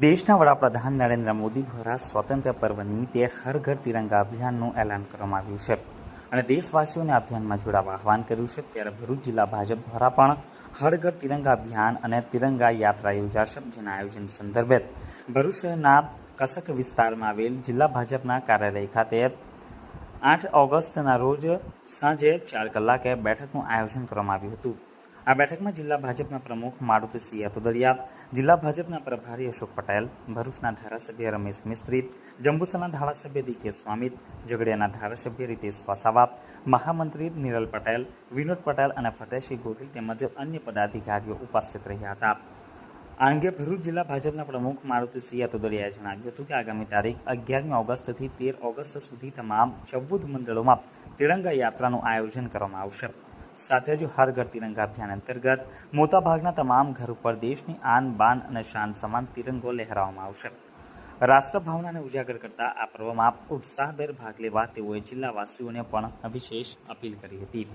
દેશના વડાપ્રધાન નરેન્દ્ર મોદી દ્વારા સ્વાતંત્ર્ય પર્વ નિમિત્તે હર ઘર તિરંગા અભિયાનનું એલાન કરવામાં આવ્યું છે. અને દેશવાસીઓને અભિયાનમાં જોડાવા આહવાન કર્યું છે. ત્યારે ભરૂચ જિલ્લા ભાજપ દ્વારા પણ હર ઘર તિરંગા અભિયાન અને તિરંગા યાત્રા યોજાશે જેના આયોજન સંદર્ભે ભરૂચ શહેરના કસક વિસ્તારમાં આવેલ જિલ્લા ભાજપના કાર્યાલય ખાતે આઠ ઓગસ્ટના રોજ સાંજે ચાર કલાકે બેઠકનું આયોજન કરવામાં આવ્યું હતું. આ બેઠકમાં જિલ્લા ભાજપના પ્રમુખ મારુતિસિંહ યાતોદરિયા જિલ્લા ભાજપના પ્રભારી અશોક પટેલ, ભરૂચના ધારાસભ્ય રમેશ મિસ્ત્રી, જંબુસરના ધારાસભ્ય ડી કે સ્વામી, ઝઘડિયાના ધારાસભ્ય રીતેશ વસાવા, મહામંત્રી નિરલ પટેલ, વિનોદ પટેલ અને ફતેહસિંહ ગોહિલ તેમજ અન્ય પદાધિકારીઓ ઉપસ્થિત રહ્યા હતા. આ અંગે ભરૂચ જિલ્લા ભાજપના પ્રમુખ મારુતિસિંહ યાતોદરિયાએ જણાવ્યું હતું કે આગામી તારીખ અગિયારમી ઓગસ્ટથી તેર ઓગસ્ટ સુધી તમામ ચૌદ મંડળોમાં તિરંગા યાત્રાનું આયોજન કરવામાં આવશે. સાથે જ હર ઘર તિરંગા અભિયાન અંતર્ગત મોટાભાગના તમામ ઘર ઉપર દેશની આન બાન અને શાન સમાન તિરંગો લહેરાવવામાં આવશે. રાષ્ટ્રભાવનાને ઉજાગર કરતા આ પર્વમાં ઉત્સાહભેર ભાગ લેવા તેઓએ જિલ્લાવાસીઓને પણ વિશેષ અપીલ કરી હતી.